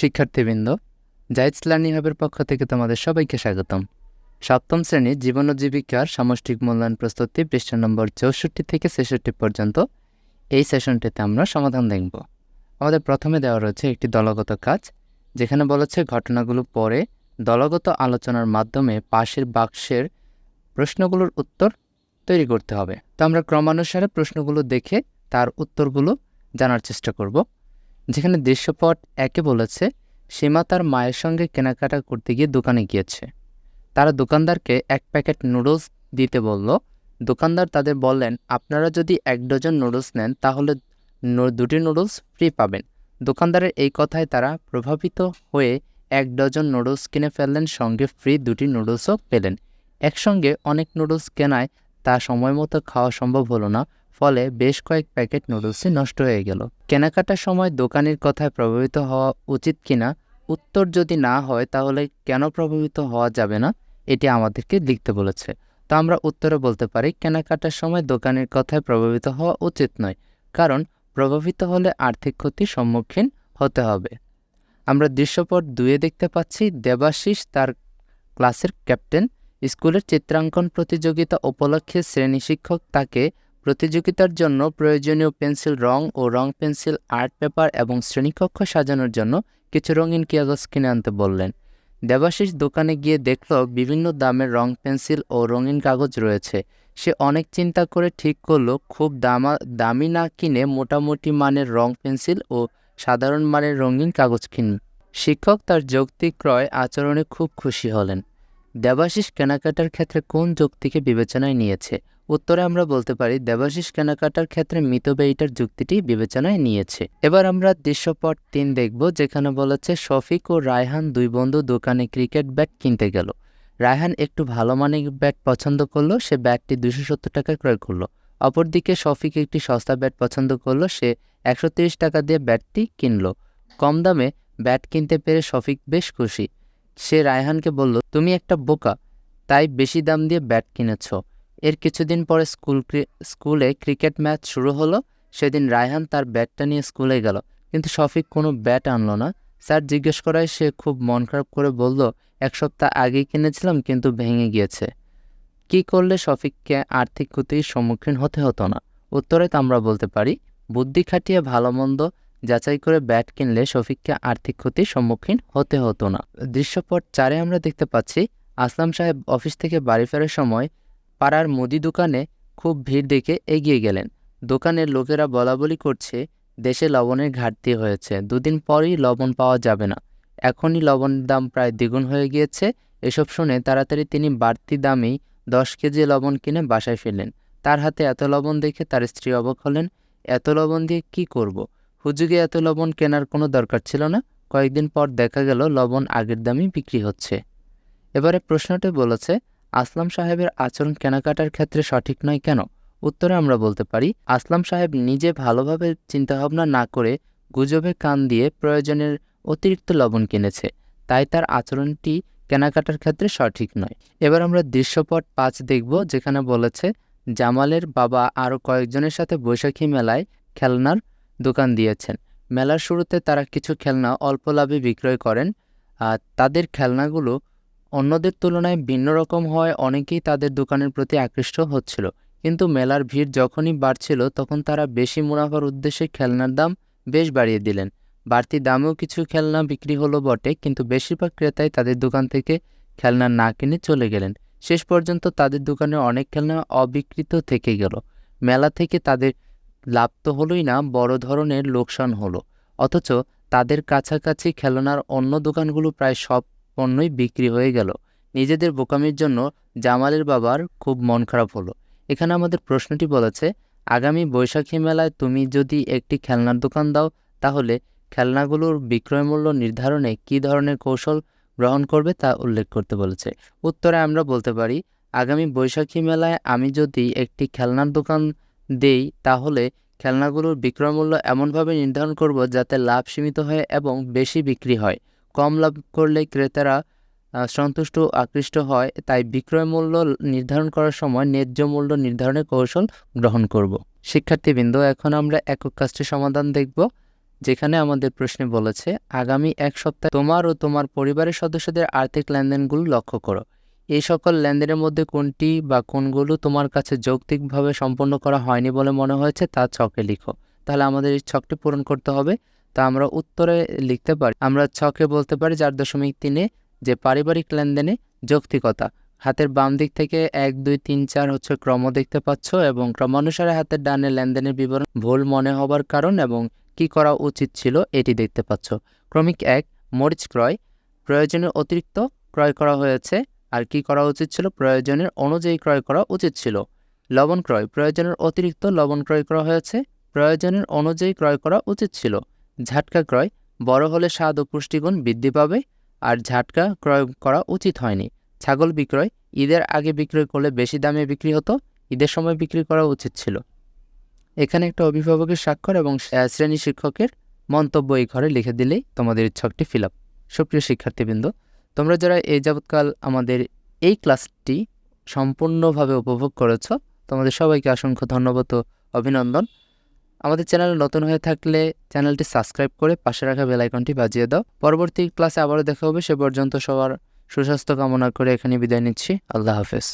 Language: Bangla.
শিক্ষার্থীবৃন্দ জাইটস লার্নিং হাবের পক্ষ থেকে তোমাদের সবাইকে স্বাগতম। সপ্তম শ্রেণির জীবন ও জীবিকার সামষ্টিক মূল্যায়ন প্রস্তুতি পৃষ্ঠা নম্বর চৌষট্টি থেকে ছেষট্টি পর্যন্ত এই সেশনটিতে আমরা সমাধান দেখব। আমাদের প্রথমে দেওয়া রয়েছে একটি দলগত কাজ, যেখানে বলেছে ঘটনাগুলো পরে দলগত আলোচনার মাধ্যমে পাশের বাক্সের প্রশ্নগুলোর উত্তর তৈরি করতে হবে। তো আমরা ক্রমানুসারে প্রশ্নগুলো দেখে তার উত্তরগুলো জানার চেষ্টা করব। যেখানে দৃশ্যপট একে বলেছে, সীমা তার মায়ের সঙ্গে কেনাকাটা করতে গিয়ে দোকানে গিয়েছে। তারা দোকানদারকে এক প্যাকেট নুডলস দিতে বলল। দোকানদার তাদের বললেন, আপনারা যদি এক ডজন নুডলস নেন, তাহলে দুটি নুডলস ফ্রি পাবেন। দোকানদারের এই কথায় তারা প্রভাবিত হয়ে এক ডজন নুডলস কিনে ফেললেন, সঙ্গে ফ্রি দুটি নুডলসও পেলেন। একসঙ্গে অনেক নুডলস কেনায় তা সময় মতো খাওয়া সম্ভব হলো না। ফলে বেশ কয়েক প্যাকেট নুডলসই নষ্ট হয়ে গেল। কেনাকাটার সময় দোকানের কথায় প্রভাবিত হওয়া উচিত কিনা, উত্তর যদি না হয় তাহলে কেন প্রভাবিত হওয়া যাবে না, এটি আমাদেরকে লিখতে বলেছে। তো আমরা উত্তরে বলতে পারি, কেনাকাটার সময় দোকানের কথায় প্রভাবিত হওয়া উচিত নয়, কারণ প্রভাবিত হলে আর্থিক ক্ষতির সম্মুখীন হতে হবে। আমরা দৃশ্যপট দুয়ে দেখতে পাচ্ছি, দেবাশিস তার ক্লাসের ক্যাপ্টেন। স্কুলের চিত্রাঙ্কন প্রতিযোগিতা উপলক্ষে শ্রেণি শিক্ষক তাকে প্রতিযোগিতার জন্য প্রয়োজনীয় পেন্সিল রং ও রং পেন্সিল আর্ট পেপার এবং শ্রেণীকক্ষ সাজানোর জন্য কিছু রঙিন কাগজ কিনে আনতে বললেন। দেবাশিস দোকানে গিয়ে দেখল বিভিন্ন দামের রং পেন্সিল ও রঙিন কাগজ রয়েছে। সে অনেক চিন্তা করে ঠিক করল, খুব দামা, দামি না কিনে মোটামুটি মানের রং পেন্সিল ও সাধারণ মানের রঙিন কাগজ কিনল শিক্ষক তার যৌক্তিক ক্রয় আচরণে খুব খুশি হলেন। দেবাশিস কেনাকাটার ক্ষেত্রে কোন যুক্তিকে বিবেচনায় নিয়েছে? উত্তরে আমরা বলতে পারি, দেবাশিস কেনাকাটার ক্ষেত্রে মিতব্যয়ীটার যুক্তিটি বিবেচনায় নিয়েছে। এবার আমরা দৃশ্যপট তিন দেখব, যেখানে বলেছে, শফিক ও রায়হান দুই বন্ধু দোকানে ক্রিকেট ব্যাট কিনতে গেল। রায়হান একটু ভালো মানের ব্যাট পছন্দ করল, সে ব্যাটটি দুশো সত্তর টাকায় ক্রয় করল। অপরদিকে শফিক একটি সস্তা ব্যাট পছন্দ করল, সে একশো তিরিশ টাকা দিয়ে ব্যাটটি কিনলো। কম দামে ব্যাট কিনতে পেরে শফিক বেশ খুশি। সে রায়হানকে বলল, তুমি একটা বোকা, তাই বেশি দাম দিয়ে ব্যাট কিনেছো। এর কিছুদিন পরে স্কুল স্কুলে ক্রিকেট ম্যাচ শুরু হলো। সেদিন রায়হান তার ব্যাটটা নিয়ে স্কুলে গেল। কিন্তু শফিক কোনো ব্যাট আনলো না। স্যার জিজ্ঞেস করায় সে খুব মন খারাপ করে বলল, এক সপ্তাহ আগেই কিনেছিলাম, কিন্তু ভেঙে গিয়েছে। কি করলে শফিককে আর্থিক ক্ষতির সম্মুখীন হতে হতো না? উত্তরে তো আমরা বলতে পারি, বুদ্ধি খাটিয়ে ভালো মন্দ যাচাই করে ব্যাট কিনলে শফিককে আর্থিক ক্ষতির সম্মুখীন হতে হতো না। দৃশ্যপট চারে আমরা দেখতে পাচ্ছি, আসলাম সাহেব অফিস থেকে বাড়ি ফেরার সময় পাড়ার মুদি দোকানে খুব ভিড় দেখে এগিয়ে গেলেন। দোকানের লোকেরা বলাবলি করছে, দেশে লবণের ঘাটতি হয়েছে। দুদিন পরই লবণ পাওয়া যাবে না। এখনই লবণের দাম প্রায় দ্বিগুণ হয়ে গিয়েছে। এসব শুনে তাড়াতাড়ি তিনি বাড়তি দামেই দশ কেজি লবণ কিনে বাসায় ফিরলেন। তার হাতে এত লবণ দেখে তার স্ত্রী অবাক হলেন, এত লবণ দিয়ে কি করব। হুজুগে এত লবণ কেনার কোনো দরকার ছিল না? কয়েকদিন পর দেখা গেল লবণ আগের দামই বিক্রি হচ্ছে। এবারে প্রশ্নটি বলেছে আসলাম সাহেবের আচরণ কেনাকাটার ক্ষেত্রে সঠিক নয় কেন? উত্তরে আমরা বলতে পারি, আসলাম সাহেব নিজে ভালোভাবে চিন্তাভাবনা না করে গুজবে কান দিয়ে প্রয়োজনের অতিরিক্ত লবণ কিনেছে। তাই তার আচরণটি কেনাকাটার ক্ষেত্রে সঠিক নয়। এবার আমরা দৃশ্যপট পাঁচ দেখব, যেখানে বলেছে, জামালের বাবা আরও কয়েকজনের সাথে বৈশাখী মেলায় খেলনার দোকান দিয়েছেন। মেলার শুরুতে তারা কিছু খেলনা অল্প লাভে বিক্রয় করেন, আর তাদের খেলনাগুলো অন্যদের তুলনায় ভিন্ন রকম হওয়ায় অনেকেই তাদের দোকানের প্রতি আকৃষ্ট হচ্ছিল। কিন্তু মেলার ভিড় যখনই বাড়ছিল, তখন তারা বেশি মুনাফার উদ্দেশ্যে খেলনার দাম বেশ বাড়িয়ে দিলেন। বাড়তি দামেও কিছু খেলনা বিক্রি হলো বটে, কিন্তু বেশিরভাগ ক্রেতাই তাদের দোকান থেকে খেলনা না কিনে চলে গেলেন। শেষ পর্যন্ত তাদের দোকানে অনেক খেলনা অবিকৃত থেকে গেল। মেলা থেকে তাদের লাভ তো হলোই না, বড় ধরনের লোকসান হলো। অথচ তাদের কাছাকাছি খেলনার অন্য দোকানগুলো প্রায় সব পণ্যই বিক্রি হয়ে গেল। নিজেদের বোকামির জন্য জামালের বাবার খুব মন খারাপ হলো। এখানে আমাদের প্রশ্নটি বলেছে, আগামী বৈশাখী মেলায় তুমি যদি একটি খেলনার দোকান দাও, তাহলে খেলনাগুলোর বিক্রয় মূল্য নির্ধারণে কী ধরনের কৌশল গ্রহণ করবে তা উল্লেখ করতে বলেছে। উত্তরে আমরা বলতে পারি, আগামী বৈশাখী মেলায় আমি যদি একটি খেলনার দোকান দেই, তাহলে খেলনাগুলোর বিক্রয় মূল্য এমনভাবে নির্ধারণ করব যাতে লাভ সীমিত হয় এবং বেশি বিক্রি হয়। কম লাভ করলে ক্রেতারা সন্তুষ্ট আকৃষ্ট হয়, তাই বিক্রয় মূল্য নির্ধারণ করার সময় ন্যায্য মূল্য নির্ধারণের কৌশল গ্রহণ করব। শিক্ষার্থীবৃন্দ, এখন আমরা একক কাজটি সমাধান দেখব, যেখানে আমাদের প্রশ্নে বলেছে, আগামী এক সপ্তাহে তোমার ও তোমার পরিবারের সদস্যদের আর্থিক লেনদেনগুলো লক্ষ্য করো। এই সকল লেনদেনের মধ্যে কোনটি বা কোনগুলো তোমার কাছে যৌক্তিকভাবে সম্পন্ন করা হয়নি বলে মনে হয়েছে তা ছকে লিখো। তাহলে আমাদের এই ছকটি পূরণ করতে হবে। তা আমরা উত্তরে লিখতে পারি। আমরা ছকে বলতে পারি চার দশমিক তিনে যে পারিবারিক লেনদেনে যৌক্তিকতা। হাতের বাম দিক থেকে এক, দুই, তিন, চার হচ্ছে ক্রম দেখতে পাচ্ছ এবং ক্রমানুসারে হাতের ডানে লেনদেনের বিবরণ ভুল মনে হবার কারণ এবং কি করা উচিত ছিল এটি দেখতে পাচ্ছ। ক্রমিক এক, মরিচ ক্রয়। প্রয়োজনের অতিরিক্ত ক্রয় করা হয়েছে আর কি করা উচিত ছিল? প্রয়োজনের অনুযায়ী ক্রয় করা উচিত ছিল। লবণ ক্রয়। প্রয়োজনের অতিরিক্ত লবণ ক্রয় করা হয়েছে। প্রয়োজনের অনুযায়ী ক্রয় করা উচিত ছিল। ঝাটকা ক্রয়, বড় হলে স্বাদ ও পুষ্টিগুণ বৃদ্ধি পাবে, আর ঝাটকা ক্রয় করা উচিত হয়নি। ছাগল বিক্রয়, ঈদের আগে বিক্রয় করলে বেশি দামে বিক্রি হতো, ঈদের সময় বিক্রি করা উচিত ছিল। এখানে একটা অভিভাবকের স্বাক্ষর এবং শ্রেণি শিক্ষকের মন্তব্য এই ঘরে লিখে দিলেই তোমাদের ইচ্ছকটি ফিল আপ সুপ্রিয় শিক্ষার্থীবৃন্দ, তোমরা যারা এই যাবৎকাল আমাদের এই ক্লাসটি সম্পূর্ণভাবে উপভোগ করেছ, তোমাদের সবাইকে অসংখ্য ধন্যবাদ অভিনন্দন। আমাদের চ্যানেল নতুন হয়ে থাকলে চ্যানেলটি সাবস্ক্রাইব করে পাশে রাখা বেল আইকনটি বাজিয়ে দাও। পরবর্তী ক্লাসে আবারও দেখা হবে, সে পর্যন্ত সবার সুস্বাস্থ্য কামনা করে এখানে বিদায় নিচ্ছি। আল্লাহ হাফেজ।